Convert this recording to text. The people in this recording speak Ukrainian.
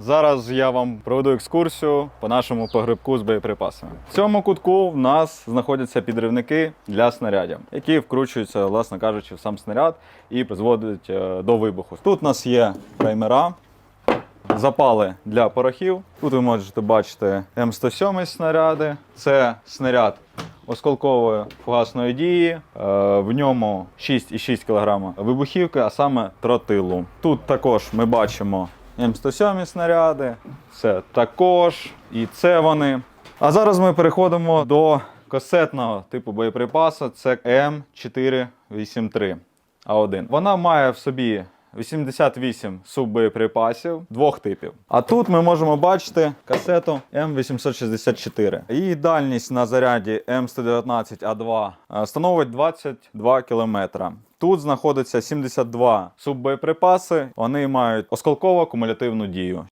Зараз я вам проведу екскурсію по нашому погребку з боєприпасами. В цьому кутку в нас знаходяться підривники для снарядів, які вкручуються, власне кажучи, в сам снаряд і призводять е, до вибуху. Тут у нас є таймера, запали для порохів. Тут ви можете бачити М107 снаряди. Це снаряд осколкової фугасної дії. Е, В ньому 6,6 кг вибухівки, а саме тротилу. Тут також ми бачимо М107 снаряди. Це також і це вони. А зараз ми переходимо до касетного типу боєприпасу. Це М483 А1. Вона має в собі 88 суббоєприпасів двох типів. А тут ми можемо бачити касету М864. Її дальність на заряді М119А2 е, становить 22 км. Тут знаходиться 72 суббоєприпаси. Вони мають осколково кумулятивну дію.